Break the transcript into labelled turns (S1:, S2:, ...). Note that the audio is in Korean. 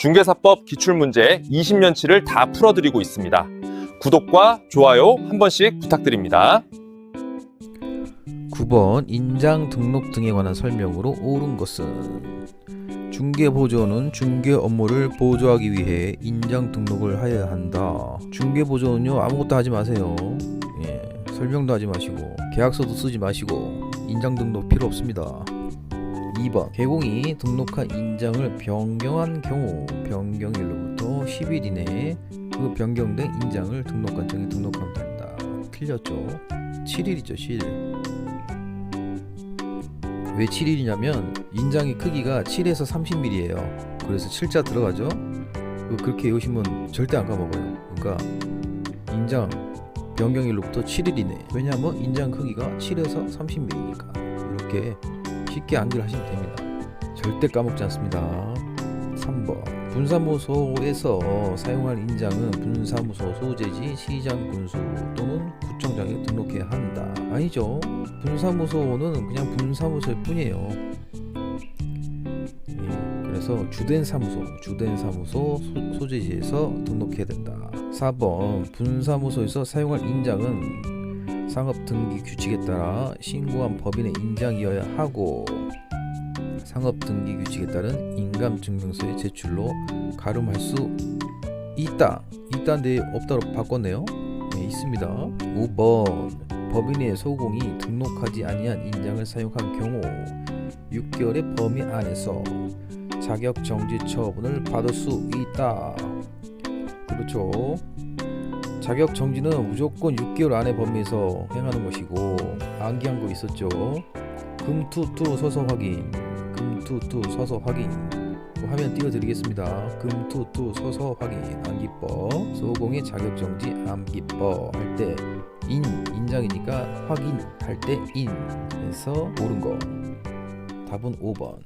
S1: 중개사법 기출문제 20년치를 다 풀어드리고 있습니다. 구독과 좋아요 한 번씩 부탁드립니다.
S2: 9번 인장 등록 등에 관한 설명으로 옳은 것은 중개 보조는 중개 업무를 보조하기 위해 인장 등록을 해야 한다. 중개 보조는요 아무것도 하지 마세요. 예, 설명도 하지 마시고 계약서도 쓰지 마시고 인장 등록 필요 없습니다. 2번 개공이 등록한 인장을 변경한 경우 변경일로부터 10일 이내에 그 변경된 인장을 등록관청에 등록하면 된다. 틀렸죠? 7일이죠 7일. 왜 7일이냐면 인장의 크기가 7에서 30mm예요. 그래서 7자 들어가죠. 그- 그렇게 외우시면 절대 안 까먹어요. 그러니까 인장 변경일로부터 7일 이내. 왜냐하면 인장 크기가 7에서 30mm니까 이렇게 쉽게 암기를 하시면 됩니다. 절대 까먹지 않습니다. 3번 분사무소에서 사용할 인장은 분사무소 소재지 시장 군수 또는 구청장에 등록해야 한다. 아니죠. 분사무소는 그냥 분사무소일 뿐이에요. 예, 그래서 주된 사무소, 주된 사무소 소, 소재지에서 등록해야 된다. 4번 분사무소에서 사용할 인장은 상업 등기 규칙에 따라 신고한 법인의 인장이어야 하고 상업 등기 규칙에 따른 인감 증명서의 제출로 가름할 수 있다. 있다인데 없다로 바꿨네요. 네, 있습니다. 5번 법인의 소공이 등록하지 아니한 인장을 사용한 경우 6개월의 범위 안에서 자격 정지 처분을 받을 수 있다. 그렇죠. 자격 정지는 무조건 6개월 안에 범위에서 행하는 것이고 암기한 거 있었죠. 금투투 서서 확인. 금투투 서서 확인. 그 화면 띄워드리겠습니다. 금투투 서서 확인 암기법 소공의 자격 정지 암기법 할 때 인 인장이니까 확인 할 때인 해서 옳은 거 답은 5번